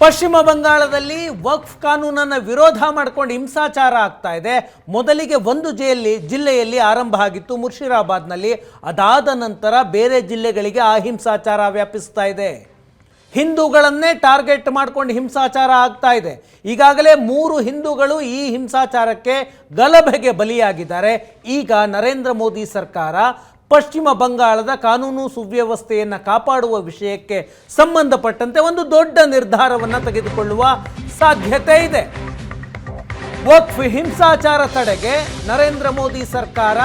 ಪಶ್ಚಿಮ ಬಂಗಾಳದಲ್ಲಿ ವಕ್ಫ್ ಕಾನೂನನ್ನು ವಿರೋಧ ಮಾಡ್ಕೊಂಡು ಹಿಂಸಾಚಾರ ಆಗ್ತಾ ಇದೆ. ಮೊದಲಿಗೆ ಒಂದು ಜೈಲಿ, ಜಿಲ್ಲೆಯಲ್ಲಿ ಆರಂಭ ಆಗಿತ್ತು ಮುರ್ಷಿರಾಬಾದ್ನಲ್ಲಿ ಅದಾದ ನಂತರ ಬೇರೆ ಜಿಲ್ಲೆಗಳಿಗೆ ಆ ಹಿಂಸಾಚಾರ ವ್ಯಾಪಿಸ್ತಾ ಇದೆ. ಹಿಂದೂಗಳನ್ನೇ ಟಾರ್ಗೆಟ್ ಮಾಡ್ಕೊಂಡು ಹಿಂಸಾಚಾರ ಆಗ್ತಾ ಇದೆ. ಈಗಾಗಲೇ ಮೂರು ಹಿಂದೂಗಳು ಈ ಹಿಂಸಾಚಾರಕ್ಕೆ ಗಲಭೆಗೆ ಬಲಿಯಾಗಿದ್ದಾರೆ. ಈಗ ನರೇಂದ್ರ ಮೋದಿ ಸರ್ಕಾರ ಪಶ್ಚಿಮ ಬಂಗಾಳದ ಕಾನೂನು ಸುವ್ಯವಸ್ಥೆಯನ್ನು ಕಾಪಾಡುವ ವಿಷಯಕ್ಕೆ ಸಂಬಂಧಪಟ್ಟಂತೆ ಒಂದು ದೊಡ್ಡ ನಿರ್ಧಾರವನ್ನು ತೆಗೆದುಕೊಳ್ಳುವ ಸಾಧ್ಯತೆ ಇದೆ. ವಕ್ಫ್ ಹಿಂಸಾಚಾರ ತಡೆಗೆ ನರೇಂದ್ರ ಮೋದಿ ಸರ್ಕಾರ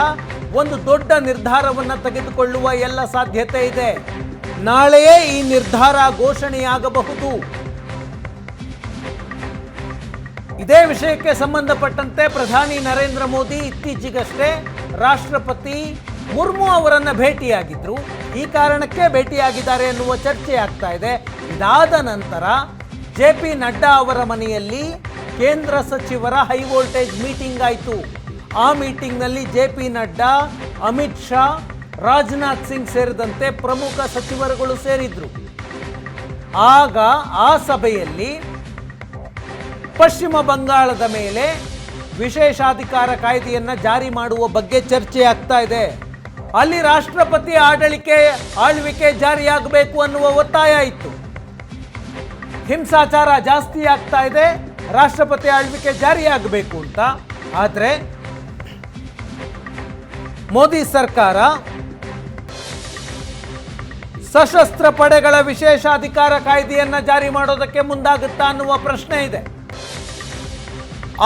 ಒಂದು ದೊಡ್ಡ ನಿರ್ಧಾರವನ್ನು ತೆಗೆದುಕೊಳ್ಳುವ ಎಲ್ಲ ಸಾಧ್ಯತೆ ಇದೆ. ನಾಳೆಯೇ ಈ ನಿರ್ಧಾರ ಘೋಷಣೆಯಾಗಬಹುದು. ಇದೇ ವಿಷಯಕ್ಕೆ ಸಂಬಂಧಪಟ್ಟಂತೆ ಪ್ರಧಾನಿ ನರೇಂದ್ರ ಮೋದಿ ಇತ್ತೀಚೆಗಷ್ಟೇ ರಾಷ್ಟ್ರಪತಿ ಮುರ್ಮು ಅವರನ್ನ ಭೇಟಿಯಾಗಿದ್ರು. ಈ ಕಾರಣಕ್ಕೆ ಭೇಟಿಯಾಗಿದ್ದಾರೆ ಎನ್ನುವ ಚರ್ಚೆ ಆಗ್ತಾ ಇದೆ. ಇದಾದ ನಂತರ ಜೆ ಪಿ ನಡ್ಡಾ ಅವರ ಮನೆಯಲ್ಲಿ ಕೇಂದ್ರ ಸಚಿವರ ಹೈ ವೋಲ್ಟೇಜ್ ಮೀಟಿಂಗ್ ಆಯಿತು. ಆ ಮೀಟಿಂಗ್ನಲ್ಲಿ ಜೆ ಪಿ ನಡ್ಡಾ, ಅಮಿತ್ ಶಾ, ರಾಜನಾಥ್ ಸಿಂಗ್ ಸೇರಿದಂತೆ ಪ್ರಮುಖ ಸಚಿವರುಗಳು ಸೇರಿದ್ರು. ಆಗ ಆ ಸಭೆಯಲ್ಲಿ ಪಶ್ಚಿಮ ಬಂಗಾಳದ ಮೇಲೆ ವಿಶೇಷಾಧಿಕಾರ ಕಾಯ್ದೆಯನ್ನು ಜಾರಿ ಮಾಡುವ ಬಗ್ಗೆ ಚರ್ಚೆ ಆಗ್ತಾ ಇದೆ. ಅಲ್ಲಿ ರಾಷ್ಟ್ರಪತಿ ಆಡಳಿಕೆ, ಆಳ್ವಿಕೆ ಜಾರಿಯಾಗಬೇಕು ಅನ್ನುವ ಒತ್ತಾಯ ಇತ್ತು. ಹಿಂಸಾಚಾರ ಜಾಸ್ತಿ ಆಗ್ತಾ ಇದೆ, ರಾಷ್ಟ್ರಪತಿ ಆಳ್ವಿಕೆ ಜಾರಿಯಾಗಬೇಕು ಅಂತ. ಆದರೆ, ಮೋದಿ ಸರ್ಕಾರ ಸಶಸ್ತ್ರ ಪಡೆಗಳ ವಿಶೇಷಾಧಿಕಾರ ಕಾಯ್ದೆಯನ್ನು ಜಾರಿ ಮಾಡೋದಕ್ಕೆ ಮುಂದಾಗುತ್ತಾ ಅನ್ನುವ ಪ್ರಶ್ನೆ ಇದೆ.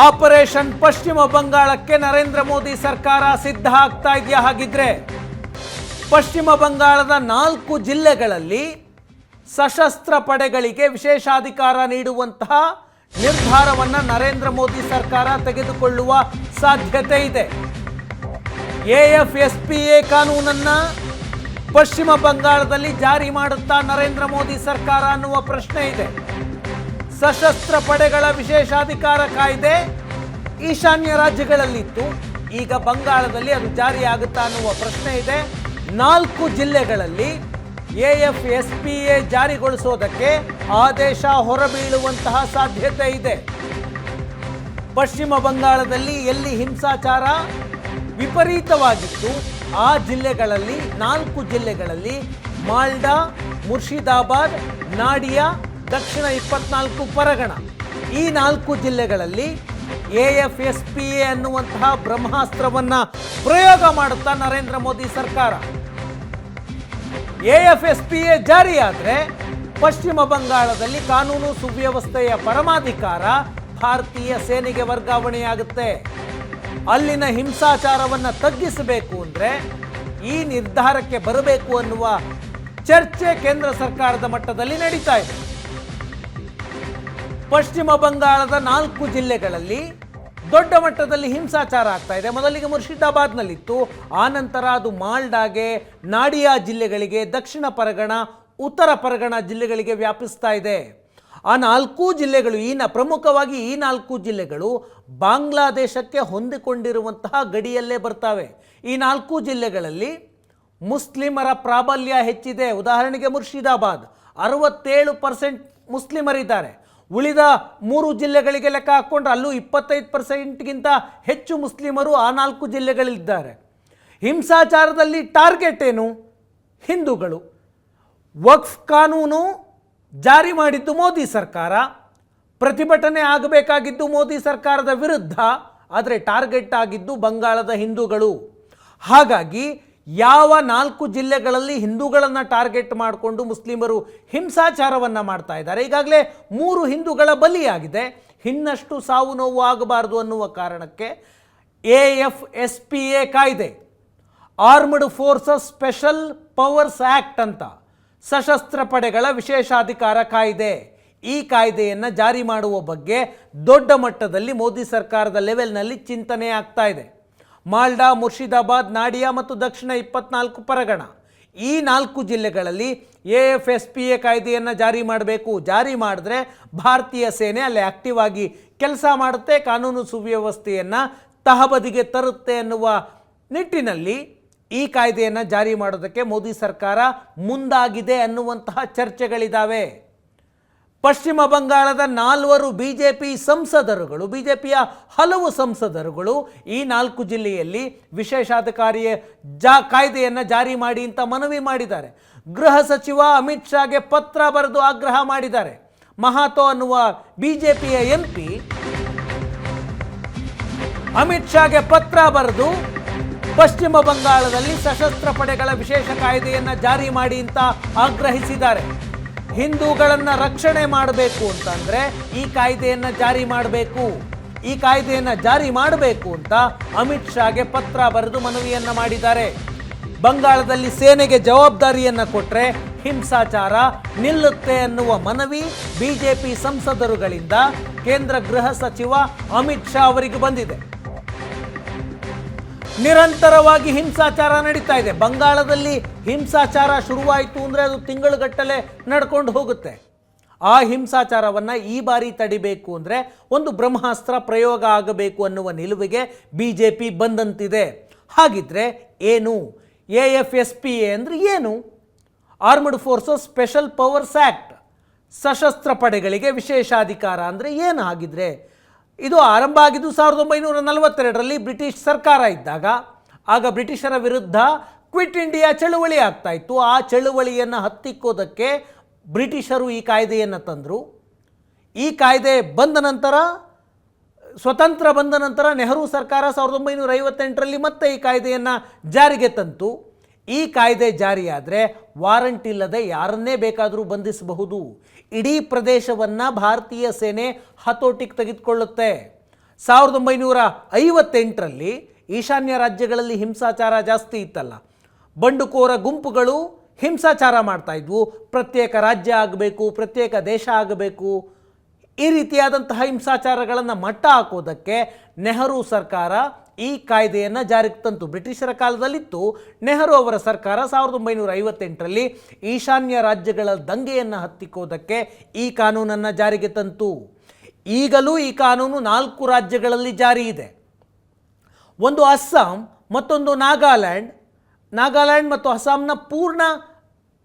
ಆಪರೇಷನ್ ಪಶ್ಚಿಮ ಬಂಗಾಳಕ್ಕೆ ನರೇಂದ್ರ ಮೋದಿ ಸರ್ಕಾರ ಸಿದ್ಧ ಆಗ್ತಾ ಇದೆಯಾ ಹಾಗಿದ್ರೆ? ಪಶ್ಚಿಮ ಬಂಗಾಳದ ನಾಲ್ಕು ಜಿಲ್ಲೆಗಳಲ್ಲಿ ಸಶಸ್ತ್ರ ಪಡೆಗಳಿಗೆ ವಿಶೇಷಾಧಿಕಾರ ನೀಡುವಂತಹ ನಿರ್ಧಾರವನ್ನು ನರೇಂದ್ರ ಮೋದಿ ಸರ್ಕಾರ ತೆಗೆದುಕೊಳ್ಳುವ ಸಾಧ್ಯತೆ ಇದೆ. ಎಎಫ್ ಎಸ್ ಪಿ ಎ ಕಾನೂನನ್ನ ಪಶ್ಚಿಮ ಬಂಗಾಳದಲ್ಲಿ ಜಾರಿ ಮಾಡುತ್ತಾ ನರೇಂದ್ರ ಮೋದಿ ಸರ್ಕಾರ ಅನ್ನುವ ಪ್ರಶ್ನೆ ಇದೆ. ಸಶಸ್ತ್ರ ಪಡೆಗಳ ವಿಶೇಷಾಧಿಕಾರ ಕಾಯ್ದೆ ಈಶಾನ್ಯ ರಾಜ್ಯಗಳಲ್ಲಿತ್ತು. ಈಗ ಬಂಗಾಳದಲ್ಲಿ ಅದು ಜಾರಿಯಾಗುತ್ತಾ ಅನ್ನುವ ಪ್ರಶ್ನೆ ಇದೆ. ನಾಲ್ಕು ಜಿಲ್ಲೆಗಳಲ್ಲಿ A F S P A ಜಾರಿಗೊಳಿಸೋದಕ್ಕೆ ಆದೇಶ ಹೊರಬೀಳುವಂತಹ ಸಾಧ್ಯತೆ ಇದೆ. ಪಶ್ಚಿಮ ಬಂಗಾಳದಲ್ಲಿ ಎಲ್ಲಿ ಹಿಂಸಾಚಾರ ವಿಪರೀತವಾಗಿತ್ತು, ಆ ಜಿಲ್ಲೆಗಳಲ್ಲಿ ನಾಲ್ಕು ಜಿಲ್ಲೆಗಳಲ್ಲಿ ಮಾಲ್ಡಾ, ಮುರ್ಷಿದಾಬಾದ್, ನಾಡಿಯಾ ದಕ್ಷಿಣ ಇಪ್ಪತ್ನಾಲ್ಕು ಪರಗಣ. ಈ ನಾಲ್ಕು ಜಿಲ್ಲೆಗಳಲ್ಲಿ A F S P A ಅನ್ನುವಂತಹ ಬ್ರಹ್ಮಾಸ್ತ್ರವನ್ನು ಪ್ರಯೋಗ ಮಾಡುತ್ತಾ ನರೇಂದ್ರ ಮೋದಿ ಸರ್ಕಾರ. A F S P A ಜಾರಿಯಾದರೆ ಪಶ್ಚಿಮ ಬಂಗಾಳದಲ್ಲಿ ಕಾನೂನು ಸುವ್ಯವಸ್ಥೆಯ ಪರಮಾಧಿಕಾರ ಭಾರತೀಯ ಸೇನೆಗೆ ವರ್ಗಾವಣೆಯಾಗುತ್ತೆ. ಅಲ್ಲಿನ ಹಿಂಸಾಚಾರವನ್ನು ತಗ್ಗಿಸಬೇಕು ಅಂದರೆ ಈ ನಿರ್ಧಾರಕ್ಕೆ ಬರಬೇಕು ಅನ್ನುವ ಚರ್ಚೆ ಕೇಂದ್ರ ಸರ್ಕಾರದ ಮಟ್ಟದಲ್ಲಿ ನಡೀತಾ ಇದೆ. ಪಶ್ಚಿಮ ಬಂಗಾಳದ ನಾಲ್ಕು ಜಿಲ್ಲೆಗಳಲ್ಲಿ ದೊಡ್ಡ ಮಟ್ಟದಲ್ಲಿ ಹಿಂಸಾಚಾರ ಆಗ್ತಾ ಇದೆ. ಮೊದಲಿಗೆ ಮುರ್ಷಿದಾಬಾದ್ನಲ್ಲಿತ್ತು. ಆನಂತರ ಅದು ಮಾಲ್ಡಾಗೆ, ನಾಡಿಯಾ ಜಿಲ್ಲೆಗಳಿಗೆ, ದಕ್ಷಿಣ ಪರಗಣ, ಉತ್ತರ ಪರಗಣ ಜಿಲ್ಲೆಗಳಿಗೆ ವ್ಯಾಪಿಸ್ತಾ ಇದೆ. ಆ ನಾಲ್ಕು ಜಿಲ್ಲೆಗಳು, ಈ ಪ್ರಮುಖವಾಗಿ ಈ ನಾಲ್ಕು ಜಿಲ್ಲೆಗಳು ಬಾಂಗ್ಲಾದೇಶಕ್ಕೆ ಹೊಂದಿಕೊಂಡಿರುವಂತಹ ಗಡಿಯಲ್ಲೇ ಬರ್ತವೆ. ಈ ನಾಲ್ಕು ಜಿಲ್ಲೆಗಳಲ್ಲಿ ಮುಸ್ಲಿಮರ ಪ್ರಾಬಲ್ಯ ಹೆಚ್ಚಿದೆ. ಉದಾಹರಣೆಗೆ ಮುರ್ಷಿದಾಬಾದ್, ಅರವತ್ತೇಳು ಪರ್ಸೆಂಟ್ ಮುಸ್ಲಿಮರಿದ್ದಾರೆ. ಉಳಿದ ಮೂರು ಜಿಲ್ಲೆಗಳಿಗೆ ಲೆಕ್ಕ ಹಾಕ್ಕೊಂಡ್ರೆ ಅಲ್ಲೂ ಇಪ್ಪತ್ತೈದು ಪರ್ಸೆಂಟ್ಗಿಂತ ಹೆಚ್ಚು ಮುಸ್ಲಿಮರು ಆ ನಾಲ್ಕು ಜಿಲ್ಲೆಗಳಲ್ಲಿದ್ದಾರೆ. ಹಿಂಸಾಚಾರದಲ್ಲಿ ಟಾರ್ಗೆಟ್ ಏನು? ಹಿಂದೂಗಳು. ವಕ್ಫ್ ಕಾನೂನು ಜಾರಿ ಮಾಡಿದ್ದು ಮೋದಿ ಸರ್ಕಾರ. ಪ್ರತಿಭಟನೆ ಆಗಬೇಕಾಗಿದ್ದು ಮೋದಿ ಸರ್ಕಾರದ ವಿರುದ್ಧ. ಆದರೆ ಟಾರ್ಗೆಟ್ ಆಗಿದ್ದು ಬಂಗಾಳದ ಹಿಂದೂಗಳು. ಹಾಗಾಗಿ ಯಾವ ನಾಲ್ಕು ಜಿಲ್ಲೆಗಳಲ್ಲಿ ಹಿಂದೂಗಳನ್ನು ಟಾರ್ಗೆಟ್ ಮಾಡಿಕೊಂಡು ಮುಸ್ಲಿಮರು ಹಿಂಸಾಚಾರವನ್ನು ಮಾಡ್ತಾ ಇದ್ದಾರೆ? ಈಗಾಗಲೇ ಮೂರು ಹಿಂದೂಗಳ ಬಲಿಯಾಗಿದೆ. ಇನ್ನಷ್ಟು ಸಾವು ನೋವು ಆಗಬಾರದು ಅನ್ನುವ ಕಾರಣಕ್ಕೆ A F S P A ಕಾಯ್ದೆ armed forces special powers act ಅಂತ ಸಶಸ್ತ್ರ ಪಡೆಗಳ ವಿಶೇಷಾಧಿಕಾರ ಕಾಯ್ದೆ. ಈ ಕಾಯ್ದೆಯನ್ನು ಜಾರಿ ಮಾಡುವ ಬಗ್ಗೆ ದೊಡ್ಡ ಮಟ್ಟದಲ್ಲಿ ಮೋದಿ ಸರ್ಕಾರದ ಲೆವೆಲ್ನಲ್ಲಿ ಚಿಂತನೆ ಆಗ್ತಾ ಇದೆ. ಮಾಲ್ಡಾ, ಮುರ್ಷಿದಾಬಾದ್, ನಾಡಿಯಾ ಮತ್ತು ದಕ್ಷಿಣ ಇಪ್ಪತ್ನಾಲ್ಕು ಪರಗಣ. ಈ ನಾಲ್ಕು ಜಿಲ್ಲೆಗಳಲ್ಲಿ A F S P A ಕಾಯ್ದೆಯನ್ನು ಜಾರಿ ಮಾಡಬೇಕು. ಜಾರಿ ಮಾಡಿದ್ರೆ ಭಾರತೀಯ ಸೇನೆ ಅಲ್ಲಿ ಆಕ್ಟಿವ್ ಆಗಿ ಕೆಲಸ ಮಾಡುತ್ತೆ, ಕಾನೂನು ಸುವ್ಯವಸ್ಥೆಯನ್ನು ತಹಬದಿಗೆ ತರುತ್ತೆ ಅನ್ನುವ ನಿಟ್ಟಿನಲ್ಲಿ ಈ ಕಾಯ್ದೆಯನ್ನು ಜಾರಿ ಮಾಡೋದಕ್ಕೆ ಮೋದಿ ಸರ್ಕಾರ ಮುಂದಾಗಿದೆ ಅನ್ನುವಂತಹ ಚರ್ಚೆಗಳಿದ್ದಾವೆ ಪಶ್ಚಿಮ ಬಂಗಾಳದ ನಾಲ್ವರು ಬಿ ಜೆ ಪಿ ಸಂಸದರುಗಳು ಬಿ ಜೆ ಪಿಯ ಹಲವು ಸಂಸದರುಗಳು ಈ ನಾಲ್ಕು ಜಿಲ್ಲೆಯಲ್ಲಿ ವಿಶೇಷಾಧಿಕಾರಿಯ ಜಾ ಕಾಯ್ದೆಯನ್ನು ಜಾರಿ ಮಾಡಿ ಅಂತ ಮನವಿ ಮಾಡಿದ್ದಾರೆ. ಗೃಹ ಸಚಿವ ಅಮಿತ್ ಶಾಗೆ ಪತ್ರ ಬರೆದು ಆಗ್ರಹ ಮಾಡಿದ್ದಾರೆ. ಮಹಾತೋ ಅನ್ನುವ ಬಿ ಜೆ ಪಿಯ ಎಂ ಪಿ ಅಮಿತ್ ಶಾಗೆ ಪತ್ರ ಬರೆದು ಪಶ್ಚಿಮ ಬಂಗಾಳದಲ್ಲಿ ಸಶಸ್ತ್ರ ಪಡೆಗಳ ವಿಶೇಷ ಕಾಯ್ದೆಯನ್ನು ಜಾರಿ ಮಾಡಿ ಅಂತ ಆಗ್ರಹಿಸಿದ್ದಾರೆ. ಹಿಂದೂಗಳನ್ನು ರಕ್ಷಣೆ ಮಾಡಬೇಕು ಅಂತಂದ್ರೆ ಈ ಕಾಯ್ದೆಯನ್ನು ಜಾರಿ ಮಾಡಬೇಕು. ಈ ಕಾಯ್ದೆಯನ್ನು ಜಾರಿ ಮಾಡಬೇಕು ಅಂತ ಅಮಿತ್ ಶಾಗೆ ಪತ್ರ ಬರೆದು ಮನವಿಯನ್ನ ಮಾಡಿದ್ದಾರೆ. ಬಂಗಾಳದಲ್ಲಿ ಸೇನೆಗೆ ಜವಾಬ್ದಾರಿಯನ್ನ ಕೊಟ್ರೆ ಹಿಂಸಾಚಾರ ನಿಲ್ಲುತ್ತೆ ಅನ್ನುವ ಮನವಿ ಬಿಜೆಪಿ ಸಂಸದರುಗಳಿಂದ ಕೇಂದ್ರ ಗೃಹ ಸಚಿವ ಅಮಿತ್ ಶಾ ಅವರಿಗೆ ಬಂದಿದೆ. ನಿರಂತರವಾಗಿ ಹಿಂಸಾಚಾರ ನಡೀತಾ ಇದೆ. ಬಂಗಾಳದಲ್ಲಿ ಹಿಂಸಾಚಾರ ಶುರುವಾಯಿತು ಅಂದರೆ ಅದು ತಿಂಗಳುಗಟ್ಟಲೆ ನಡ್ಕೊಂಡು ಹೋಗುತ್ತೆ. ಆ ಹಿಂಸಾಚಾರವನ್ನು ಈ ಬಾರಿ ತಡಿಬೇಕು ಅಂದರೆ ಒಂದು ಬ್ರಹ್ಮಾಸ್ತ್ರ ಪ್ರಯೋಗ ಆಗಬೇಕು ಅನ್ನುವ ನಿಲುವಿಗೆ ಬಿ ಜೆ ಪಿ ಬಂದಂತಿದೆ. ಹಾಗಿದ್ರೆ ಏನು? A F S P A ಅಂದರೆ ಏನು? Armed forces special powers act ಸಶಸ್ತ್ರ ಪಡೆಗಳಿಗೆ ವಿಶೇಷಾಧಿಕಾರ ಅಂದರೆ ಏನು? ಆಗಿದ್ರೆ ಇದು ಆರಂಭ ಆಗಿದ್ದು ಸಾವಿರದ ಒಂಬೈನೂರ ನಲವತ್ತೆರಡರಲ್ಲಿ ಬ್ರಿಟಿಷ್ ಸರ್ಕಾರ ಇದ್ದಾಗ. ಆಗ ಬ್ರಿಟಿಷರ ವಿರುದ್ಧ ಕ್ವಿಟ್ ಇಂಡಿಯಾ ಚಳುವಳಿ ಆಗ್ತಾ ಇತ್ತು. ಆ ಚಳುವಳಿಯನ್ನು ಹತ್ತಿಕ್ಕೋದಕ್ಕೆ ಬ್ರಿಟಿಷರು ಈ ಕಾಯ್ದೆಯನ್ನು ತಂದರು. ಈ ಕಾಯ್ದೆ ಬಂದ ನಂತರ, ಸ್ವತಂತ್ರ ಬಂದ ನಂತರ ನೆಹರು ಸರ್ಕಾರ ಸಾವಿರದ ಒಂಬೈನೂರ ಐವತ್ತೆಂಟರಲ್ಲಿ ಮತ್ತೆ ಈ ಕಾಯ್ದೆಯನ್ನು ಜಾರಿಗೆ ತಂತು. ಈ ಕಾಯ್ದೆ ಜಾರಿಯಾದರೆ ವಾರಂಟ್ ಇಲ್ಲದೆ ಯಾರನ್ನೇ ಬೇಕಾದರೂ ಬಂಧಿಸಬಹುದು. ಇಡೀ ಪ್ರದೇಶವನ್ನು ಭಾರತೀಯ ಸೇನೆ ಹತೋಟಿಗೆ ತೆಗೆದುಕೊಳ್ಳುತ್ತೆ. ಸಾವಿರದ ಒಂಬೈನೂರ ಐವತ್ತೆಂಟರಲ್ಲಿ ಈಶಾನ್ಯ ರಾಜ್ಯಗಳಲ್ಲಿ ಹಿಂಸಾಚಾರ ಜಾಸ್ತಿ ಇತ್ತಲ್ಲ. ಬಂಡುಕೋರ ಗುಂಪುಗಳು ಹಿಂಸಾಚಾರ ಮಾಡ್ತಾ ಇದ್ವು. ಪ್ರತ್ಯೇಕ ರಾಜ್ಯ ಆಗಬೇಕು, ಪ್ರತ್ಯೇಕ ದೇಶ ಆಗಬೇಕು. ಈ ರೀತಿಯಾದಂತಹ ಹಿಂಸಾಚಾರಗಳನ್ನು ಮಟ್ಟ ಹಾಕೋದಕ್ಕೆ ನೆಹರು ಸರ್ಕಾರ ಈ ಕಾಯ್ದೆಯನ್ನು ಜಾರಿಗೆ ತಂತು. ಬ್ರಿಟಿಷರ ಕಾಲದಲ್ಲಿತ್ತು ನೆಹರು ಅವರ ಸರ್ಕಾರ ಸಾವಿರದ ಒಂಬೈನೂರ ಐವತ್ತೆಂಟರಲ್ಲಿ ಈಶಾನ್ಯ ರಾಜ್ಯಗಳ ದಂಗೆಯನ್ನು ಹತ್ತಿಕ್ಕೋದಕ್ಕೆ ಈ ಕಾನೂನನ್ನು ಜಾರಿಗೆ ತಂತು. ಈಗಲೂ ಈ ಕಾನೂನು ನಾಲ್ಕು ರಾಜ್ಯಗಳಲ್ಲಿ ಜಾರಿ ಇದೆ. ಒಂದು ಅಸ್ಸಾಂ, ಮತ್ತೊಂದು ನಾಗಾಲ್ಯಾಂಡ್. ನಾಗಾಲ್ಯಾಂಡ್ ಮತ್ತು ಅಸ್ಸಾಂನ ಪೂರ್ಣ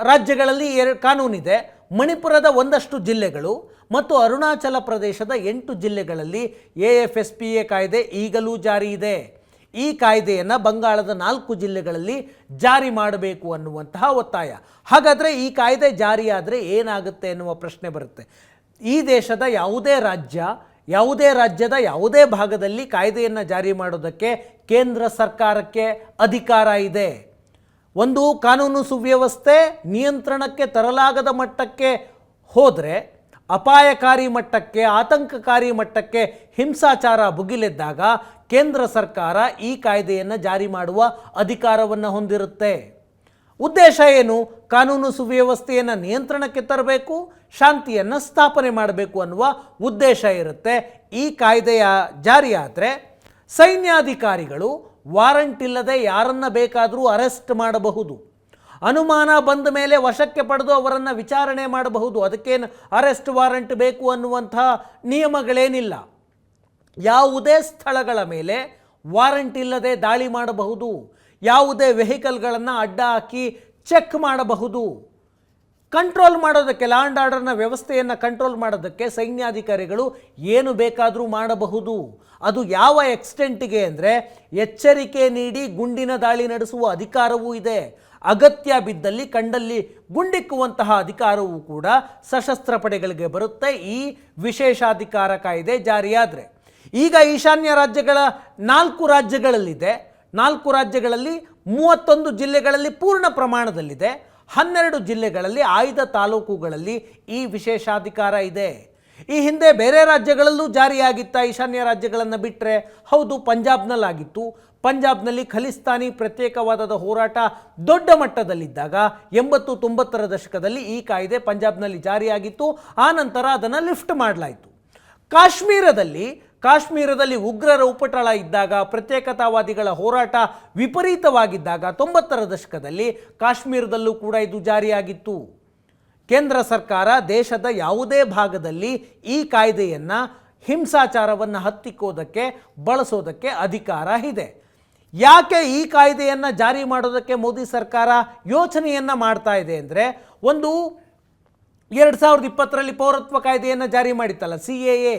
ರಾಜ್ಯಗಳಲ್ಲಿ ಎರಡು ಕಾನೂನಿದೆ. ಮಣಿಪುರದ ಒಂದಷ್ಟು ಜಿಲ್ಲೆಗಳು ಮತ್ತು ಅರುಣಾಚಲ ಪ್ರದೇಶದ ಎಂಟು ಜಿಲ್ಲೆಗಳಲ್ಲಿ A F S P A ಕಾಯ್ದೆ ಈಗಲೂ ಜಾರಿ ಇದೆ. ಈ ಕಾಯ್ದೆಯನ್ನು ಬಂಗಾಳದ ನಾಲ್ಕು ಜಿಲ್ಲೆಗಳಲ್ಲಿ ಜಾರಿ ಮಾಡಬೇಕು ಅನ್ನುವಂತಹ ಒತ್ತಾಯ. ಹಾಗಾದರೆ ಈ ಕಾಯ್ದೆ ಜಾರಿಯಾದರೆ ಏನಾಗುತ್ತೆ ಎನ್ನುವ ಪ್ರಶ್ನೆ ಬರುತ್ತೆ. ಈ ದೇಶದ ಯಾವುದೇ ರಾಜ್ಯ, ಯಾವುದೇ ರಾಜ್ಯದ ಯಾವುದೇ ಭಾಗದಲ್ಲಿ ಕಾಯ್ದೆಯನ್ನು ಜಾರಿ ಮಾಡೋದಕ್ಕೆ ಕೇಂದ್ರ ಸರ್ಕಾರಕ್ಕೆ ಅಧಿಕಾರ ಇದೆ. ಒಂದು ಕಾನೂನು ಸುವ್ಯವಸ್ಥೆ ನಿಯಂತ್ರಣಕ್ಕೆ ತರಲಾಗದ ಮಟ್ಟಕ್ಕೆ ಹೋದರೆ, ಅಪಾಯಕಾರಿ ಮಟ್ಟಕ್ಕೆ, ಆತಂಕಕಾರಿ ಮಟ್ಟಕ್ಕೆ ಹಿಂಸಾಚಾರ ಭುಗಿಲೆದ್ದಾಗ ಕೇಂದ್ರ ಸರ್ಕಾರ ಈ ಕಾಯ್ದೆಯನ್ನು ಜಾರಿ ಮಾಡುವ ಅಧಿಕಾರವನ್ನು ಹೊಂದಿರುತ್ತೆ. ಉದ್ದೇಶ ಏನು? ಕಾನೂನು ಸುವ್ಯವಸ್ಥೆಯನ್ನು ನಿಯಂತ್ರಣಕ್ಕೆ ತರಬೇಕು, ಶಾಂತಿಯನ್ನು ಸ್ಥಾಪನೆ ಮಾಡಬೇಕು ಅನ್ನುವ ಉದ್ದೇಶ ಇರುತ್ತೆ. ಈ ಕಾಯ್ದೆಯ ಜಾರಿಯಾದರೆ ಸೈನ್ಯಾಧಿಕಾರಿಗಳು ವಾರಂಟ್ ಇಲ್ಲದೆ ಯಾರನ್ನ ಬೇಕಾದರೂ ಅರೆಸ್ಟ್ ಮಾಡಬಹುದು. ಅನುಮಾನ ಬಂದ ಮೇಲೆ ವಶಕ್ಕೆ ಪಡೆದು ಅವರನ್ನು ವಿಚಾರಣೆ ಮಾಡಬಹುದು. ಅದಕ್ಕೇನು ಅರೆಸ್ಟ್ ವಾರಂಟ್ ಬೇಕು ಅನ್ನುವಂಥ ನಿಯಮಗಳೇನಿಲ್ಲ. ಯಾವುದೇ ಸ್ಥಳಗಳ ಮೇಲೆ ವಾರಂಟ್ ಇಲ್ಲದೆ ದಾಳಿ ಮಾಡಬಹುದು. ಯಾವುದೇ ವೆಹಿಕಲ್ಗಳನ್ನು ಅಡ್ಡ ಹಾಕಿ ಚೆಕ್ ಮಾಡಬಹುದು. ಕಂಟ್ರೋಲ್ ಮಾಡೋದಕ್ಕೆ ಲಾ ಆ್ಯಂಡ್ ಆರ್ಡರ್ನ ವ್ಯವಸ್ಥೆಯನ್ನು ಕಂಟ್ರೋಲ್ ಮಾಡೋದಕ್ಕೆ ಸೈನ್ಯಾಧಿಕಾರಿಗಳು ಏನು ಬೇಕಾದರೂ ಮಾಡಬಹುದು. ಅದು ಯಾವ ಎಕ್ಸ್ಟೆಂಟಿಗೆ ಅಂದರೆ ಎಚ್ಚರಿಕೆ ನೀಡಿ ಗುಂಡಿನ ದಾಳಿ ನಡೆಸುವ ಅಧಿಕಾರವೂ ಇದೆ. ಅಗತ್ಯ ಬಿದ್ದಲ್ಲಿ ಕಂಡಲ್ಲಿ ಗುಂಡಿಕ್ಕುವಂತಹ ಅಧಿಕಾರವೂ ಕೂಡ ಸಶಸ್ತ್ರ ಪಡೆಗಳಿಗೆ ಬರುತ್ತೆ. ಈ ವಿಶೇಷಾಧಿಕಾರ ಕಾಯ್ದೆ ಜಾರಿಯಾದರೆ. ಈಗ ಈಶಾನ್ಯ ರಾಜ್ಯಗಳ ನಾಲ್ಕು ರಾಜ್ಯಗಳಲ್ಲಿದೆ. ನಾಲ್ಕು ರಾಜ್ಯಗಳಲ್ಲಿ ಮೂವತ್ತೊಂದು ಜಿಲ್ಲೆಗಳಲ್ಲಿ ಪೂರ್ಣ ಪ್ರಮಾಣದಲ್ಲಿದೆ. ಹನ್ನೆರಡು ಜಿಲ್ಲೆಗಳಲ್ಲಿ, ಆಯ್ದ ತಾಲೂಕುಗಳಲ್ಲಿ ಈ ವಿಶೇಷಾಧಿಕಾರ ಇದೆ. ಈ ಹಿಂದೆ ಬೇರೆ ರಾಜ್ಯಗಳಲ್ಲೂ ಜಾರಿಯಾಗಿತ್ತ ಈಶಾನ್ಯ ರಾಜ್ಯಗಳನ್ನು ಬಿಟ್ಟರೆ ಹೌದು, ಪಂಜಾಬ್ನಲ್ಲಾಗಿತ್ತು. ಪಂಜಾಬ್ನಲ್ಲಿ ಖಲಿಸ್ತಾನಿ ಪ್ರತ್ಯೇಕವಾದದ ಹೋರಾಟ ದೊಡ್ಡ ಮಟ್ಟದಲ್ಲಿದ್ದಾಗ, ಎಂಬತ್ತು ತೊಂಬತ್ತರ ದಶಕದಲ್ಲಿ ಈ ಕಾಯ್ದೆ ಪಂಜಾಬ್ನಲ್ಲಿ ಜಾರಿಯಾಗಿತ್ತು. ಆ ನಂತರ ಅದನ್ನು ಲಿಫ್ಟ್ ಮಾಡಲಾಯಿತು. ಕಾಶ್ಮೀರದಲ್ಲಿ ಕಾಶ್ಮೀರದಲ್ಲಿ ಉಗ್ರರ ಉಪಟಳ ಇದ್ದಾಗ ಪ್ರತ್ಯೇಕತಾವಾದಿಗಳ ಹೋರಾಟ ವಿಪರೀತವಾಗಿದ್ದಾಗ ತೊಂಬತ್ತರ ದಶಕದಲ್ಲಿ ಕಾಶ್ಮೀರದಲ್ಲೂ ಕೂಡ ಇದು ಜಾರಿಯಾಗಿತ್ತು. ಕೇಂದ್ರ ಸರ್ಕಾರ ದೇಶದ ಯಾವುದೇ ಭಾಗದಲ್ಲಿ ಈ ಕಾಯ್ದೆಯನ್ನು ಹಿಂಸಾಚಾರವನ್ನು ಹತ್ತಿಕ್ಕೋದಕ್ಕೆ, ಬಳಸೋದಕ್ಕೆ ಅಧಿಕಾರ ಇದೆ. ಯಾಕೆ ಈ ಕಾಯ್ದೆಯನ್ನು ಜಾರಿ ಮಾಡೋದಕ್ಕೆ ಮೋದಿ ಸರ್ಕಾರ ಯೋಚನೆಯನ್ನು ಮಾಡ್ತಾ ಇದೆ ಅಂದರೆ ಒಂದು ಎರಡು ಸಾವಿರದ ಇಪ್ಪತ್ತರಲ್ಲಿ ಪೌರತ್ವ ಕಾಯ್ದೆಯನ್ನು ಜಾರಿ ಮಾಡಿತ್ತಲ್ಲ, C A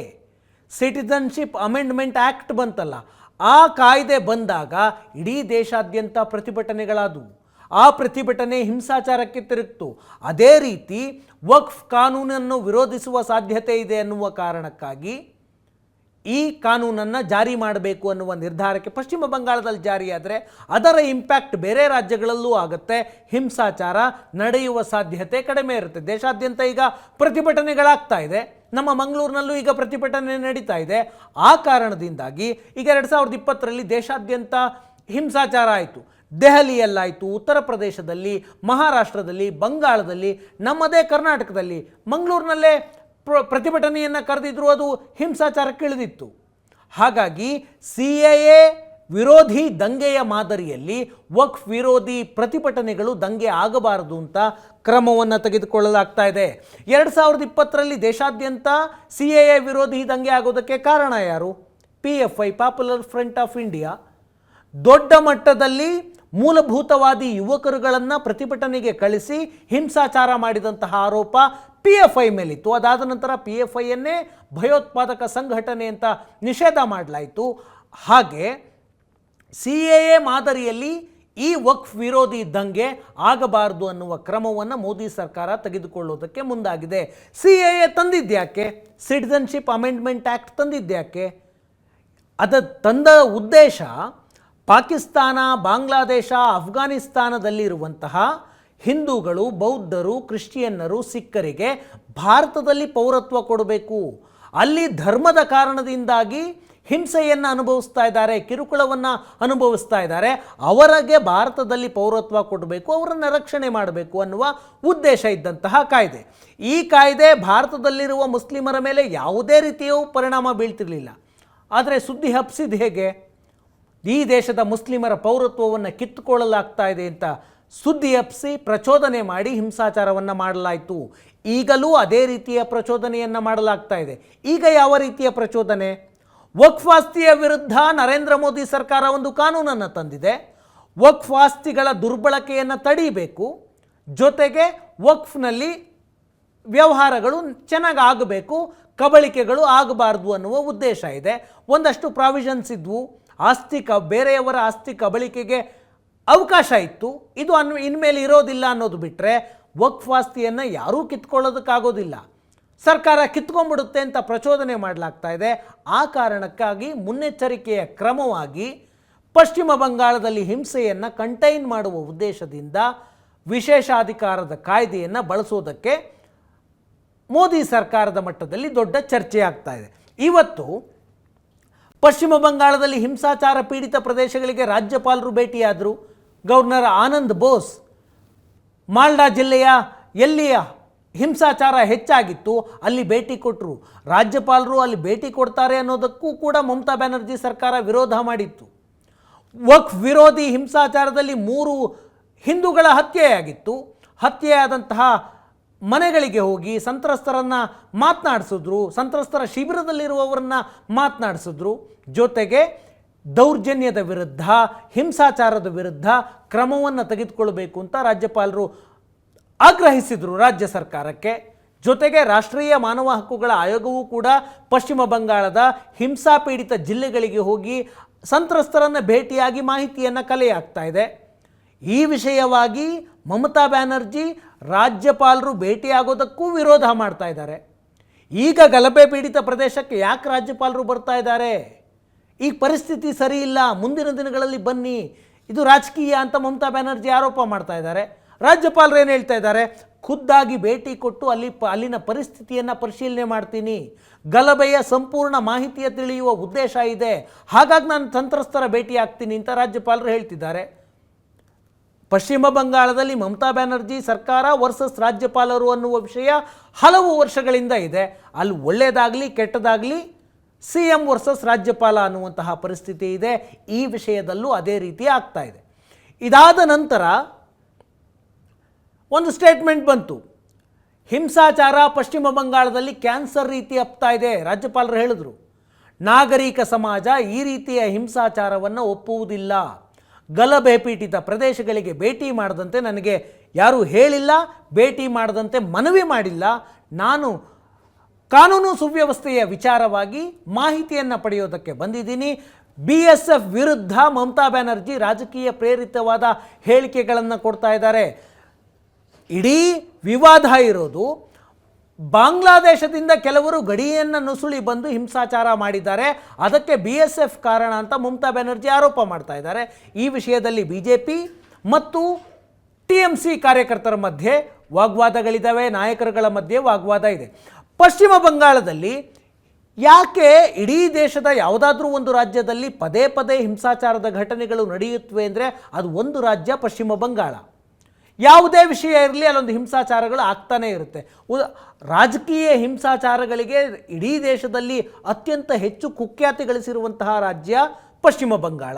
A citizenship amendment act ಬಂತಲ್ಲ, ಆ ಕಾಯ್ದೆ ಬಂದಾಗ ಇಡೀ ದೇಶಾದ್ಯಂತ ಪ್ರತಿಭಟನೆಗಳಾದವು. ಆ ಪ್ರತಿಭಟನೆ ಹಿಂಸಾಚಾರಕ್ಕೆ ತಿರುಗಿತು ಅದೇ ರೀತಿ ವಕ್ಫ್ ಕಾನೂನನ್ನು ವಿರೋಧಿಸುವ ಸಾಧ್ಯತೆ ಇದೆ ಅನ್ನುವ ಕಾರಣಕ್ಕಾಗಿ ಈ ಕಾನೂನನ್ನು ಜಾರಿ ಮಾಡಬೇಕು ಅನ್ನುವ ನಿರ್ಧಾರಕ್ಕೆ ಪಶ್ಚಿಮ ಬಂಗಾಳದಲ್ಲಿ ಜಾರಿಯಾದರೆ ಅದರ ಇಂಪ್ಯಾಕ್ಟ್ ಬೇರೆ ರಾಜ್ಯಗಳಲ್ಲೂ ಆಗುತ್ತೆ. ಹಿಂಸಾಚಾರ ನಡೆಯುವ ಸಾಧ್ಯತೆ ಕಡಿಮೆ ಇರುತ್ತೆ. ದೇಶಾದ್ಯಂತ ಈಗ ಪ್ರತಿಭಟನೆಗಳಾಗ್ತಾ ಇದೆ. ನಮ್ಮ ಮಂಗಳೂರಿನಲ್ಲೂ ಈಗ ಪ್ರತಿಭಟನೆ ನಡೀತಾ ಇದೆ. ಆ ಕಾರಣದಿಂದಾಗಿ ಈಗ ಎರಡು ಸಾವಿರದ ಇಪ್ಪತ್ತರಲ್ಲಿ ದೇಶಾದ್ಯಂತ ಹಿಂಸಾಚಾರ ಆಯಿತು. ದೆಹಲಿಯಲ್ಲಾಯಿತು, ಉತ್ತರ ಪ್ರದೇಶದಲ್ಲಿ, ಮಹಾರಾಷ್ಟ್ರದಲ್ಲಿ, ಬಂಗಾಳದಲ್ಲಿ, ನಮ್ಮದೇ ಕರ್ನಾಟಕದಲ್ಲಿ ಮಂಗಳೂರಿನಲ್ಲೇ ಪ್ರ, ಪ್ರತಿಭಟನೆಯನ್ನು ಕರೆದಿದ್ರು ಅದು ಹಿಂಸಾಚಾರಕ್ಕಿಳಿದಿತ್ತು. ಹಾಗಾಗಿ ಸಿ ಎ ವಿರೋಧಿ ದಂಗೆಯ ಮಾದರಿಯಲ್ಲಿ ವಕ್ಫ್ ವಿರೋಧಿ ಪ್ರತಿಭಟನೆಗಳು ದಂಗೆ ಆಗಬಾರದು ಅಂತ ಕ್ರಮವನ್ನು ತೆಗೆದುಕೊಳ್ಳಲಾಗ್ತಾ ಇದೆ. ಎರಡು ಸಾವಿರದ ಇಪ್ಪತ್ತರಲ್ಲಿ ದೇಶಾದ್ಯಂತ ಸಿ ಎ ಎ ವಿರೋಧಿ ದಂಗೆ ಆಗೋದಕ್ಕೆ ಕಾರಣ ಯಾರು? P F I popular front of India ದೊಡ್ಡ ಮಟ್ಟದಲ್ಲಿ ಮೂಲಭೂತವಾದಿ ಯುವಕರುಗಳನ್ನು ಪ್ರತಿಭಟನೆಗೆ ಕಳಿಸಿ ಹಿಂಸಾಚಾರ ಮಾಡಿದಂತಹ ಆರೋಪ ಪಿ ಎಫ್ ಐ ಮೇಲಿತ್ತು. ಅದಾದ ನಂತರ ಪಿ ಎಫ್ ಐಯನ್ನೇ ಭಯೋತ್ಪಾದಕ ಸಂಘಟನೆ ಅಂತ ನಿಷೇಧ ಮಾಡಲಾಯಿತು. ಹಾಗೆ ಸಿ ಎ ಎ ಮಾದರಿಯಲ್ಲಿ ಈ ವಕ್ಫ್ ವಿರೋಧಿ ದಂಗೆ ಆಗಬಾರದು ಅನ್ನುವ ಕ್ರಮವನ್ನು ಮೋದಿ ಸರ್ಕಾರ ತೆಗೆದುಕೊಳ್ಳೋದಕ್ಕೆ ಮುಂದಾಗಿದೆ. ಸಿ ಎ ಎ ತಂದಿದ್ಯಾಕೆ ಸಿಟಿಸನ್ಶಿಪ್ ಅಮೆಂಡ್ಮೆಂಟ್ ಆ್ಯಕ್ಟ್ ತಂದಿದ್ಯಾಕೆ ಅದ ತಂದ ಉದ್ದೇಶ ಪಾಕಿಸ್ತಾನ, ಬಾಂಗ್ಲಾದೇಶ ಅಫ್ಘಾನಿಸ್ತಾನದಲ್ಲಿರುವಂತಹ ಹಿಂದೂಗಳು, ಬೌದ್ಧರು, ಕ್ರಿಶ್ಚಿಯನ್ನರು, ಸಿಖ್ಖರಿಗೆ ಭಾರತದಲ್ಲಿ ಪೌರತ್ವ ಕೊಡಬೇಕು. ಅಲ್ಲಿ ಧರ್ಮದ ಕಾರಣದಿಂದಾಗಿ ಹಿಂಸೆಯನ್ನು ಅನುಭವಿಸ್ತಾ ಇದ್ದಾರೆ, ಕಿರುಕುಳವನ್ನು ಅನುಭವಿಸ್ತಾ ಇದ್ದಾರೆ, ಅವರಿಗೆ ಭಾರತದಲ್ಲಿ ಪೌರತ್ವ ಕೊಡಬೇಕು, ಅವರನ್ನು ರಕ್ಷಣೆ ಮಾಡಬೇಕು ಅನ್ನುವ ಉದ್ದೇಶ ಇದ್ದಂತಹ ಕಾಯ್ದೆ. ಈ ಕಾಯ್ದೆ ಭಾರತದಲ್ಲಿರುವ ಮುಸ್ಲಿಮರ ಮೇಲೆ ಯಾವುದೇ ರೀತಿಯೂ ಪರಿಣಾಮ ಬೀಳ್ತಿರಲಿಲ್ಲ. ಆದರೆ ಸುದ್ದಿ ಹಬ್ಸಿದ್ದು ಹೇಗೆ? ಈ ದೇಶದ ಮುಸ್ಲಿಮರ ಪೌರತ್ವವನ್ನು ಕಿತ್ತುಕೊಳ್ಳಲಾಗ್ತಾ ಇದೆ ಅಂತ ಸುದ್ದಿ ಹಬ್ಬಿಸಿ ಪ್ರಚೋದನೆ ಮಾಡಿ ಹಿಂಸಾಚಾರವನ್ನು ಮಾಡಲಾಯಿತು. ಈಗಲೂ ಅದೇ ರೀತಿಯ ಪ್ರಚೋದನೆಯನ್ನು ಮಾಡಲಾಗ್ತಾ ಇದೆ. ಈಗ ಯಾವ ರೀತಿಯ ಪ್ರಚೋದನೆ? ವಕ್ಫ್ ಆಸ್ತಿಯ ವಿರುದ್ಧ ನರೇಂದ್ರ ಮೋದಿ ಸರ್ಕಾರ ಒಂದು ಕಾನೂನನ್ನು ತಂದಿದೆ. ವಕ್ಫ್ ಆಸ್ತಿಗಳ ದುರ್ಬಳಕೆಯನ್ನು ತಡೀಬೇಕು. ಜೊತೆಗೆ ವಕ್ಫ್ನಲ್ಲಿ ವ್ಯವಹಾರಗಳು ಚೆನ್ನಾಗಿ ಆಗಬೇಕು ಕಬಳಿಕೆಗಳು ಆಗಬಾರ್ದು ಅನ್ನುವ ಉದ್ದೇಶ ಇದೆ. ಒಂದಷ್ಟು ಪ್ರಾವಿಷನ್ಸ್ ಇದ್ವು. ಆಸ್ತಿ ಕ, ಬೇರೆಯವರ ಆಸ್ತಿ ಕಬಳಿಕೆಗೆ ಅವಕಾಶ ಇತ್ತು. ಇದು ಅನ್, ಇನ್ಮೇಲೆ ಇರೋದಿಲ್ಲ ಅನ್ನೋದು ಬಿಟ್ಟರೆ ವಕ್ಫ್ ಆಸ್ತಿಯನ್ನು ಯಾರೂ ಕಿತ್ಕೊಳ್ಳೋದಕ್ಕಾಗೋದಿಲ್ಲ. ಸರ್ಕಾರ ಕಿತ್ಕೊಂಡ್ಬಿಡುತ್ತೆ ಅಂತ ಪ್ರಚೋದನೆ ಮಾಡಲಾಗ್ತಾ ಇದೆ. ಆ ಕಾರಣಕ್ಕಾಗಿ ಮುನ್ನೆಚ್ಚರಿಕೆಯ ಕ್ರಮವಾಗಿ ಪಶ್ಚಿಮ ಬಂಗಾಳದಲ್ಲಿ ಹಿಂಸೆಯನ್ನು ಕಂಟೈನ್ ಮಾಡುವ ಉದ್ದೇಶದಿಂದ ವಿಶೇಷಾಧಿಕಾರದ ಕಾಯ್ದೆಯನ್ನು ಬಳಸೋದಕ್ಕೆ ಮೋದಿ ಸರ್ಕಾರದ ಮಟ್ಟದಲ್ಲಿ ದೊಡ್ಡ ಚರ್ಚೆ ಆಗ್ತಾ ಇದೆ. ಇವತ್ತು ಪಶ್ಚಿಮ ಬಂಗಾಳದಲ್ಲಿ ಹಿಂಸಾಚಾರ ಪೀಡಿತ ಪ್ರದೇಶಗಳಿಗೆ ರಾಜ್ಯಪಾಲರು ಭೇಟಿಯಾದರು. ಗವರ್ನರ್ ಆನಂದ್ ಬೋಸ್ ಮಾಲ್ಡಾ ಜಿಲ್ಲೆಯ ಎಲ್ಲಿಯ ಹಿಂಸಾಚಾರ ಹೆಚ್ಚಾಗಿತ್ತು, ಅಲ್ಲಿ ಭೇಟಿ ಕೊಟ್ಟರು ರಾಜ್ಯಪಾಲರು ಅಲ್ಲಿ ಭೇಟಿ ಕೊಡ್ತಾರೆ ಅನ್ನೋದಕ್ಕೂ ಕೂಡ ಮಮತಾ ಬ್ಯಾನರ್ಜಿ ಸರ್ಕಾರ ವಿರೋಧ ಮಾಡಿತ್ತು. ವಕ್ಫ್ ವಿರೋಧಿ ಹಿಂಸಾಚಾರದಲ್ಲಿ ಮೂರು ಹಿಂದೂಗಳ ಹತ್ಯೆಯಾಗಿತ್ತು. ಹತ್ಯೆಯಾದಂತಹ ಮನೆಗಳಿಗೆ ಹೋಗಿ ಸಂತ್ರಸ್ತರನ್ನು ಮಾತನಾಡಿಸಿದ್ರು. ಸಂತ್ರಸ್ತರ ಶಿಬಿರದಲ್ಲಿರುವವರನ್ನು ಮಾತನಾಡಿಸಿದ್ರು. ಜೊತೆಗೆ ದೌರ್ಜನ್ಯದ ವಿರುದ್ಧ, ಹಿಂಸಾಚಾರದ ವಿರುದ್ಧ ಕ್ರಮವನ್ನು ತೆಗೆದುಕೊಳ್ಬೇಕು ಅಂತ ರಾಜ್ಯಪಾಲರು ಆಗ್ರಹಿಸಿದರು ರಾಜ್ಯ ಸರ್ಕಾರಕ್ಕೆ. ಜೊತೆಗೆ ರಾಷ್ಟ್ರೀಯ ಮಾನವ ಹಕ್ಕುಗಳ ಆಯೋಗವೂ ಕೂಡ ಪಶ್ಚಿಮ ಬಂಗಾಳದ ಹಿಂಸಾ ಪೀಡಿತ ಜಿಲ್ಲೆಗಳಿಗೆ ಹೋಗಿ ಸಂತ್ರಸ್ತರನ್ನು ಭೇಟಿಯಾಗಿ ಮಾಹಿತಿಯನ್ನು ಕಲೆಯಾಗ್ತಾ ಇದೆ. ಈ ವಿಷಯವಾಗಿ ಮಮತಾ ಬ್ಯಾನರ್ಜಿ ರಾಜ್ಯಪಾಲರು ಭೇಟಿಯಾಗೋದಕ್ಕೂ ವಿರೋಧ ಮಾಡ್ತಾ ಇದ್ದಾರೆ. ಈಗ ಗಲಭೆ ಪೀಡಿತ ಪ್ರದೇಶಕ್ಕೆ ಯಾಕೆ ರಾಜ್ಯಪಾಲರು ಬರ್ತಾ ಇದ್ದಾರೆ? ಈ ಪರಿಸ್ಥಿತಿ ಸರಿ ಇಲ್ಲ, ಮುಂದಿನ ದಿನಗಳಲ್ಲಿ ಬನ್ನಿ. ಇದು ರಾಜಕೀಯ ಅಂತ ಮಮತಾ ಬ್ಯಾನರ್ಜಿ ಆರೋಪ ಮಾಡ್ತಾ ಇದ್ದಾರೆ. ರಾಜ್ಯಪಾಲರು ಏನು ಹೇಳ್ತಾ ಇದ್ದಾರೆ? ಖುದ್ದಾಗಿ ಭೇಟಿ ಕೊಟ್ಟು ಅಲ್ಲಿ ಪ, ಅಲ್ಲಿನ ಪರಿಸ್ಥಿತಿಯನ್ನು ಪರಿಶೀಲನೆ ಮಾಡ್ತೀನಿ. ಗಲಭೆಯ ಸಂಪೂರ್ಣ ಮಾಹಿತಿಯ ತಿಳಿಯುವ ಉದ್ದೇಶ ಇದೆ. ಹಾಗಾಗಿ ನಾನು ಸಂತ್ರಸ್ತರ ಭೇಟಿ ಆಗ್ತೀನಿ ಅಂತ ರಾಜ್ಯಪಾಲರು ಹೇಳ್ತಿದ್ದಾರೆ. ಪಶ್ಚಿಮ ಬಂಗಾಳದಲ್ಲಿ ಮಮತಾ ಬ್ಯಾನರ್ಜಿ ಸರ್ಕಾರ ವರ್ಸಸ್ ರಾಜ್ಯಪಾಲರು ಅನ್ನುವ ವಿಷಯ ಹಲವು ವರ್ಷಗಳಿಂದ ಇದೆ. ಅಲ್ಲಿ ಒಳ್ಳೆಯದಾಗಲಿ ಕೆಟ್ಟದಾಗಲಿ ಸಿ ಎಂ ವರ್ಸಸ್ ರಾಜ್ಯಪಾಲ ಅನ್ನುವಂತಹ ಪರಿಸ್ಥಿತಿ ಇದೆ. ಈ ವಿಷಯದಲ್ಲೂ ಅದೇ ರೀತಿ ಆಗ್ತಾ ಇದೆ. ಇದಾದ ನಂತರ ಒಂದು ಸ್ಟೇಟ್ಮೆಂಟ್ ಬಂತು. ಹಿಂಸಾಚಾರ ಪಶ್ಚಿಮ ಬಂಗಾಳದಲ್ಲಿ ಕ್ಯಾನ್ಸರ್ ರೀತಿ ಅಪ್ತಾ ಇದೆ, ರಾಜ್ಯಪಾಲರು ಹೇಳಿದ್ರು. ನಾಗರಿಕ ಸಮಾಜ ಈ ರೀತಿಯ ಹಿಂಸಾಚಾರವನ್ನು ಒಪ್ಪುವುದಿಲ್ಲ. ಗಲಭೆ ಪೀಡಿತ ಪ್ರದೇಶಗಳಿಗೆ ಭೇಟಿ ಮಾಡದಂತೆ ನನಗೆ ಯಾರೂ ಹೇಳಿಲ್ಲ, ಭೇಟಿ ಮಾಡದಂತೆ ಮನವಿ ಮಾಡಿಲ್ಲ. ನಾನು ಕಾನೂನು ಸುವ್ಯವಸ್ಥೆಯ ವಿಚಾರವಾಗಿ ಮಾಹಿತಿಯನ್ನು ಪಡೆಯೋದಕ್ಕೆ ಬಂದಿದ್ದೀನಿ. ಬಿ ಎಸ್ ಎಫ್ ವಿರುದ್ಧ ಮಮತಾ ಬ್ಯಾನರ್ಜಿ ರಾಜಕೀಯ ಪ್ರೇರಿತವಾದ ಹೇಳಿಕೆಗಳನ್ನು ಕೊಡ್ತಾ ಇದ್ದಾರೆ. ಇಡೀ ವಿವಾದ ಇರೋದು ಬಾಂಗ್ಲಾದೇಶದಿಂದ ಕೆಲವರು ಗಡಿಯನ್ನು ನುಸುಳಿ ಬಂದು ಹಿಂಸಾಚಾರ ಮಾಡಿದ್ದಾರೆ. ಅದಕ್ಕೆ ಬಿ ಎಸ್ ಎಫ್ ಕಾರಣ ಅಂತ ಮಮತಾ ಬ್ಯಾನರ್ಜಿ ಆರೋಪ ಮಾಡ್ತಾ ಇದ್ದಾರೆ. ಈ ವಿಷಯದಲ್ಲಿ ಬಿ ಜೆ ಪಿ ಮತ್ತು ಟಿ ಎಂ ಸಿ ಕಾರ್ಯಕರ್ತರ ಮಧ್ಯೆ ವಾಗ್ವಾದಗಳಿದ್ದಾವೆ. ನಾಯಕರುಗಳ ಮಧ್ಯೆ ವಾಗ್ವಾದ ಇದೆ. ಪಶ್ಚಿಮ ಬಂಗಾಳದಲ್ಲಿ ಯಾಕೆ ಇಡೀ ದೇಶದ ಯಾವುದಾದ್ರೂ ಒಂದು ರಾಜ್ಯದಲ್ಲಿ ಪದೇ ಪದೇ ಹಿಂಸಾಚಾರದ ಘಟನೆಗಳು ನಡೆಯುತ್ತವೆ ಅಂದರೆ ಅದು ಒಂದು ರಾಜ್ಯ ಪಶ್ಚಿಮ ಬಂಗಾಳ. ಯಾವುದೇ ವಿಷಯ ಇರಲಿ, ಅಲ್ಲೊಂದು ಹಿಂಸಾಚಾರಗಳು ಆಗ್ತಾನೇ ಇರುತ್ತೆ. ಉದ ರಾಜಕೀಯ ಹಿಂಸಾಚಾರಗಳಿಗೆ ಇಡೀ ದೇಶದಲ್ಲಿ ಅತ್ಯಂತ ಹೆಚ್ಚು ಕುಖ್ಯಾತಿ ಗಳಿಸಿರುವಂತಹ ರಾಜ್ಯ ಪಶ್ಚಿಮ ಬಂಗಾಳ.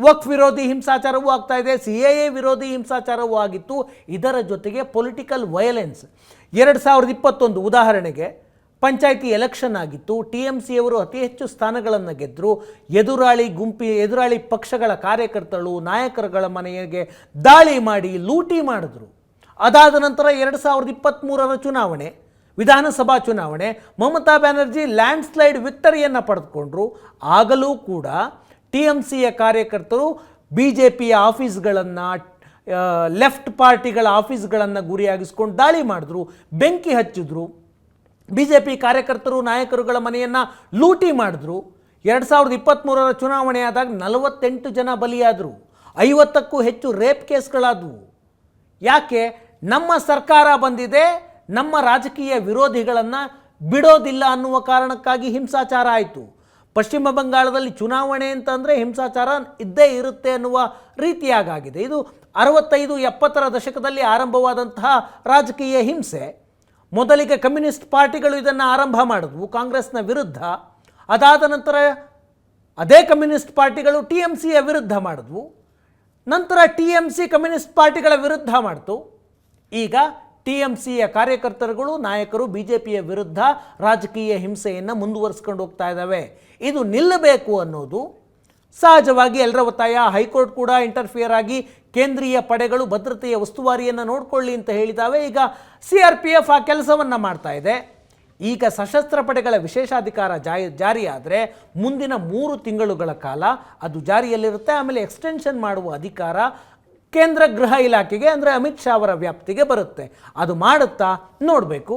ವಕ್ ವಿರೋಧಿ ಹಿಂಸಾಚಾರವೂ ಆಗ್ತಾ ಇದೆ, ಸಿ ಎ ವಿರೋಧಿ ಹಿಂಸಾಚಾರವೂ ಆಗಿತ್ತು. ಇದರ ಜೊತೆಗೆ ಪೊಲಿಟಿಕಲ್ ವಯಲೆನ್ಸ್ ಎರಡು ಸಾವಿರದ ಇಪ್ಪತ್ತೊಂದು ಉದಾಹರಣೆಗೆ ಪಂಚಾಯಿತಿ ಎಲೆಕ್ಷನ್ ಆಗಿತ್ತು, ಟಿ ಎಂ ಸಿಯವರು ಅತಿ ಹೆಚ್ಚು ಸ್ಥಾನಗಳನ್ನು ಗೆದ್ದರು ಎದುರಾಳಿ ಗುಂಪಿ, ಎದುರಾಳಿ ಪಕ್ಷಗಳ ಕಾರ್ಯಕರ್ತರು, ನಾಯಕರುಗಳ ಮನೆಗೆ ದಾಳಿ ಮಾಡಿ, ಲೂಟಿ ಮಾಡಿದ್ರು. ಅದಾದ ನಂತರ ಎರಡು ಸಾವಿರದ ಇಪ್ಪತ್ತ್ಮೂರರ ಚುನಾವಣೆ, ವಿಧಾನಸಭಾ ಚುನಾವಣೆ, ಮಮತಾ ಬ್ಯಾನರ್ಜಿ ಲ್ಯಾಂಡ್ ಸ್ಲೈಡ್ ವಿಕ್ಟರಿಯನ್ನು ಪಡೆದುಕೊಂಡ್ರು. ಆಗಲೂ ಕೂಡ ಟಿ ಎಂ ಸಿಯ ಕಾರ್ಯಕರ್ತರು ಬಿ ಜೆ ಪಿಯ ಆಫೀಸ್ಗಳನ್ನು ಲೆಫ್ಟ್ ಪಾರ್ಟಿಗಳ ಆಫೀಸ್ಗಳನ್ನು ಗುರಿಯಾಗಿಸ್ಕೊಂಡು ದಾಳಿ ಮಾಡಿದ್ರು, ಬೆಂಕಿ ಹಚ್ಚಿದ್ರು. ಬಿ ಜೆ ಪಿ ಕಾರ್ಯಕರ್ತರು, ನಾಯಕರುಗಳ ಮನೆಯನ್ನು ಲೂಟಿ ಮಾಡಿದ್ರು. ಎರಡು ಸಾವಿರದ ಇಪ್ಪತ್ತ್ಮೂರರ ಚುನಾವಣೆ ಆದಾಗ ನಲವತ್ತೆಂಟು ಜನ ಬಲಿಯಾದರು. ಐವತ್ತಕ್ಕೂ ಹೆಚ್ಚು ರೇಪ್ ಕೇಸ್ಗಳಾದವು. ಯಾಕೆ? ನಮ್ಮ ಸರ್ಕಾರ ಬಂದಿದೆ, ನಮ್ಮ ರಾಜಕೀಯ ವಿರೋಧಿಗಳನ್ನು ಬಿಡೋದಿಲ್ಲ ಅನ್ನುವ ಕಾರಣಕ್ಕಾಗಿ ಹಿಂಸಾಚಾರ ಆಯಿತು. ಪಶ್ಚಿಮ ಬಂಗಾಳದಲ್ಲಿ ಚುನಾವಣೆ ಅಂತಂದರೆ ಹಿಂಸಾಚಾರ ಇದ್ದೇ ಇರುತ್ತೆ ಅನ್ನುವ ರೀತಿಯಾಗಾಗಿದೆ. ಇದು ಅರವತ್ತೈದು ಎಪ್ಪತ್ತರ ದಶಕದಲ್ಲಿ ಆರಂಭವಾದಂತಹ ರಾಜಕೀಯ ಹಿಂಸೆ. ಮೊದಲಿಗೆ ಕಮ್ಯುನಿಸ್ಟ್ ಪಾರ್ಟಿಗಳು ಇದನ್ನು ಆರಂಭ ಮಾಡಿದ್ವು, ಕಾಂಗ್ರೆಸ್ನ ವಿರುದ್ಧ. ಅದಾದ ನಂತರ ಅದೇ ಕಮ್ಯುನಿಸ್ಟ್ ಪಾರ್ಟಿಗಳು ಟಿ ಎಂ ಸಿಯ ವಿರುದ್ಧ ಮಾಡಿದ್ವು. ನಂತರ ಟಿ ಎಂ ಸಿ ಕಮ್ಯುನಿಸ್ಟ್ ಪಾರ್ಟಿಗಳ ವಿರುದ್ಧ ಮಾಡಿತು. ಈಗ ಟಿ ಎಂ ಸಿಯ ಕಾರ್ಯಕರ್ತರುಗಳು, ನಾಯಕರು, ಬಿ ಜೆ ಪಿಯ ವಿರುದ್ಧ ರಾಜಕೀಯ ಹಿಂಸೆಯನ್ನು ಮುಂದುವರಿಸ್ಕೊಂಡು ಹೋಗ್ತಾ ಇದ್ದಾವೆ. ಇದು ನಿಲ್ಲಬೇಕು ಅನ್ನೋದು ಸಹಜವಾಗಿ ಎಲ್ಲರ ಒತ್ತಾಯ. ಹೈಕೋರ್ಟ್ ಕೂಡ ಇಂಟರ್ಫಿಯರ್ ಆಗಿ ಕೇಂದ್ರೀಯ ಪಡೆಗಳು ಭದ್ರತೆಯ ಉಸ್ತುವಾರಿಯನ್ನು ನೋಡಿಕೊಳ್ಳಿ ಅಂತ ಹೇಳಿದಾವೆ. ಈಗ ಸಿ ಆರ್ ಪಿ ಎಫ್ ಆ ಕೆಲಸವನ್ನು ಮಾಡ್ತಾ ಇದೆ. ಈಗ ಸಶಸ್ತ್ರ ಪಡೆಗಳ ವಿಶೇಷಾಧಿಕಾರ ಜಾರಿ ಜಾರಿಯಾದರೆ ಮುಂದಿನ ಮೂರು ತಿಂಗಳುಗಳ ಕಾಲ ಅದು ಜಾರಿಯಲ್ಲಿರುತ್ತೆ. ಆಮೇಲೆ ಎಕ್ಸ್ಟೆನ್ಷನ್ ಮಾಡುವ ಅಧಿಕಾರ ಕೇಂದ್ರ ಗೃಹ ಇಲಾಖೆಗೆ ಅಂದರೆ ಅಮಿತ್ ಶಾ ಅವರ ವ್ಯಾಪ್ತಿಗೆ ಬರುತ್ತೆ. ಅದು ಮಾಡುತ್ತಾ ನೋಡಬೇಕು.